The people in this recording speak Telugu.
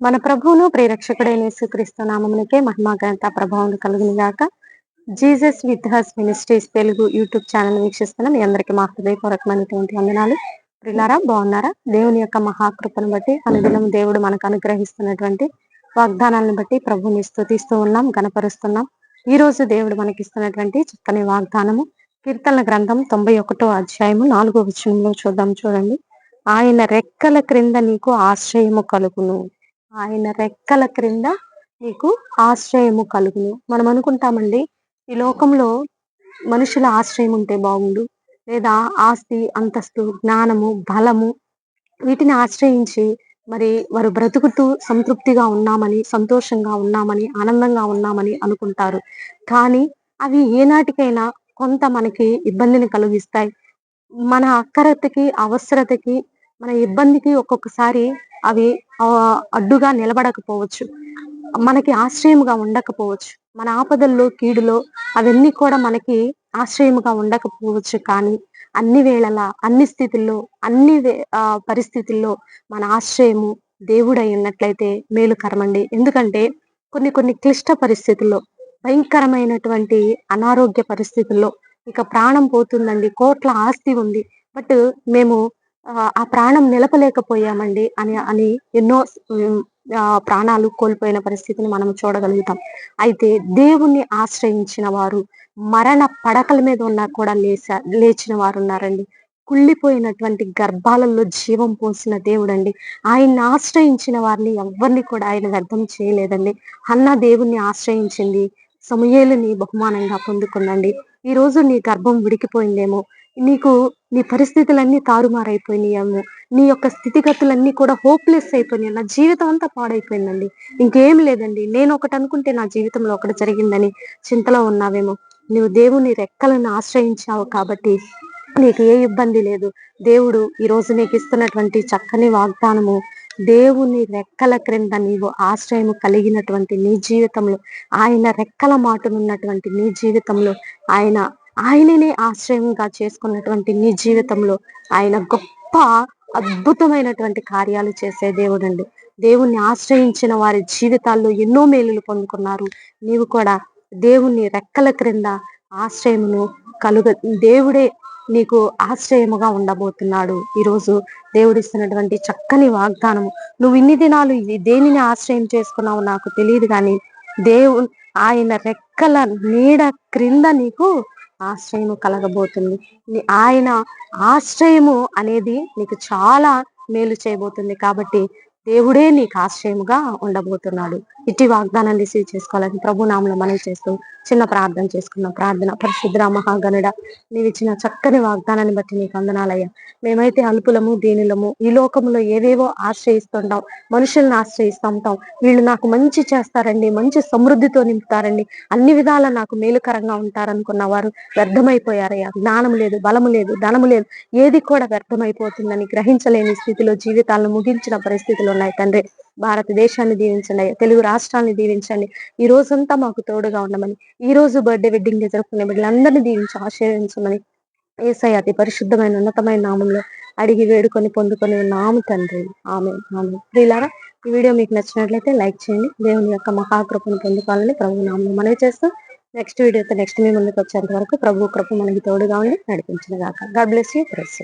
మన ప్రభువును ప్రేరక్షకుడైన యేసుక్రీస్తు నామమునికే మహిమా ఘనత ప్రభావం కలుగును గాక. Jesus with his ministries Telugu YouTube channel వీక్షిస్తున్నాం మీ అందరికీ మా హృదయపూర్వకమైనటువంటి వందనాలు. ప్రిలారా బాగున్నారా? దేవుని యొక్క మహాకృపను బట్టి అనుదినం దేవుడు మనకు అనుగ్రహిస్తున్నటువంటి వాగ్దానాలను బట్టి ప్రభుని స్థుతిస్తూ ఉన్నాం గనపరుస్తున్నాం ఈ రోజు దేవుడు మనకిస్తున్నటువంటి చక్కని వాగ్దానము కీర్తన గ్రంథం తొంభై ఒకటో అధ్యాయము నాలుగో విషయంలో చూద్దాం చూడండి. ఆయన రెక్కల క్రింద నీకు ఆశ్రయము కలుగును. ఆయన రెక్కల క్రింద నీకు ఆశ్రయము కలుగును. మనం అనుకుంటామండి ఈ లోకంలో మనుషుల ఆశ్రయం ఉంటే బాగుండు. లేదా ఆస్తి అంతస్తు జ్ఞానము బలము వీటిని ఆశ్రయించి మరి వారు బ్రతుకుతూ సంతృప్తిగా ఉన్నామని సంతోషంగా ఉన్నామని ఆనందంగా ఉన్నామని అనుకుంటారు. కానీ అవి ఏనాటికైనా కొంత మనకి ఇబ్బందిని కలిగిస్తాయి. మన అక్కరతకి అవసరతకి మన ఇబ్బందికి ఒక్కొక్కసారి అవి అడ్డుగా నిలబడకపోవచ్చు. మనకి ఆశ్రయముగా ఉండకపోవచ్చు. మన ఆపదల్లో కీడులో అవన్నీ కూడా మనకి ఆశ్రయముగా ఉండకపోవచ్చు. కానీ అన్ని వేళలా అన్ని స్థితుల్లో అన్ని పరిస్థితుల్లో మన ఆశ్రయము దేవుడై ఉన్నట్లయితే మేలుకరమండి ఎందుకంటే కొన్ని కొన్ని క్లిష్ట పరిస్థితుల్లో భయంకరమైనటువంటి అనారోగ్య పరిస్థితుల్లో ఇక ప్రాణం పోతుందండి. కోట్ల ఆస్తి ఉంది. బట్ మేము ఆ ప్రాణం నిలపలేకపోయామండి అని అని ఎన్నో ప్రాణాలు కోల్పోయిన పరిస్థితిని మనం చూడగలుగుతాం. అయితే దేవుణ్ణి ఆశ్రయించిన వారు మరణ పడకల మీద ఉన్నా కూడా లేచా లేచిన వారు ఉన్నారండి. కుళ్ళిపోయినటువంటి గర్భాలలో జీవం పోసిన దేవుడండి. ఆయన్ని ఆశ్రయించిన వారిని ఎవరిని కూడా ఆయన వ్యర్థం చేయలేదండి. అన్న దేవుణ్ణి ఆశ్రయించింది. సమయేలుని బహుమానంగా పొందుకుందండి ఈ రోజు నీ గర్భం విడికిపోయిందేమో నీకు నీ పరిస్థితులన్నీ తారుమారైపోయినాయేమో నీ యొక్క స్థితిగతులన్నీ కూడా హోప్లెస్ అయిపోయినాయి. నా జీవితం అంతా పాడైపోయిందండి. ఇంకేం లేదండి. నేను ఒకటి అనుకుంటే నా జీవితంలో ఒకటి జరిగిందని చింతలో ఉన్నావేమో. నువ్వు దేవుని రెక్కలను ఆశ్రయించావు కాబట్టి నీకు ఏ ఇబ్బంది లేదు. దేవుడు ఈ రోజు నీకు ఇస్తున్నటువంటి చక్కని వాగ్దానము దేవుని రెక్కల క్రింద నీవు ఆశ్రయము కలిగినటువంటి నీ జీవితంలో ఆయన రెక్కల మాటనున్నటువంటి నీ జీవితంలో ఆయన ఆయననే ఆశ్రయంగా చేసుకున్నటువంటి నీ జీవితంలో ఆయన గొప్ప అద్భుతమైనటువంటి కార్యాలు చేసే దేవుడు అండి దేవుణ్ణి ఆశ్రయించిన వారి జీవితాల్లో ఎన్నో మేలులు పొందుకున్నారు. నీవు కూడా దేవుణ్ణి రెక్కల క్రింద ఆశ్రయమును కలుగ దేవుడే నీకు ఆశ్రయముగా ఉండబోతున్నాడు. ఈరోజు దేవుడిస్తున్నటువంటి చక్కని వాగ్దానము. నువ్వు ఇన్ని దినాలు దేనిని ఆశ్రయం చేసుకున్నావు నాకు తెలియదు కానీ దేవు ఆయన రెక్కల నీడ క్రింద నీకు ఆశ్రయము కలగబోతుంది. ఆయన ఆశ్రయము అనేది నీకు చాలా మేలు చేయబోతుంది కాబట్టి దేవుడే నీకు ఆశ్రయముగా ఉండబోతున్నాడు. ఇట్టి వాగ్దానం రిసీవ్ చేసుకోవాలని ప్రభు నామలో మనవి చేస్తూ చిన్న ప్రార్థన చేసుకున్నాం ప్రార్థన పరిశుద్ర మహాగణుడ నీవిచ్చిన చక్కని వాగ్దానాన్ని బట్టి నీకు అందనాలయ్యా మేమైతే అల్పులము దీనులము ఈ లోకంలో ఏవేవో ఆశ్రయిస్తుంటాం మనుషుల్ని ఆశ్రయిస్తుంటాం. వీళ్ళు నాకు మంచి చేస్తారండి మంచి సమృద్ధితో నింపుతారండి. అన్ని విధాల నాకు మేలుకరంగా ఉంటారనుకున్న వారు వ్యర్థమైపోయారయ్యా. జ్ఞానం లేదు బలము లేదు ధనము లేదు. ఏది కూడా వ్యర్థమైపోతుందని గ్రహించలేని స్థితిలో జీవితాలను ముగించిన పరిస్థితులు ఉన్నాయి తండ్రి. భారతదేశాన్ని దీవించండి తెలుగు రాష్ట్రాన్ని దీవించండి. ఈ రోజంతా మాకు తోడుగా ఉండమని ఈ రోజు బర్త్డే వెడ్డింగ్ డే జరుపుకునే బిడ్డలందరినీ దీవించి ఆశీర్వించమని ఏసై అతి పరిశుద్ధమైన ఉన్నతమైన నామంలో అడిగి వేడుకొని పొందుకొని ఉన్నాము తండ్రి. ఆమె ఆమె ప్రియులారా ఈ వీడియో మీకు నచ్చినట్లయితే లైక్ చేయండి. దేవుని యొక్క మహాకృపను పొందుకోవాలని ప్రభు నామంలో మనవి చేస్తూ నెక్స్ట్ వీడియోతో నెక్స్ట్ మీ ముందుకు వచ్చేంత వరకు ప్రభు కృప మనకి తోడుగా ఉండి నడిపించిన గాక. God bless you press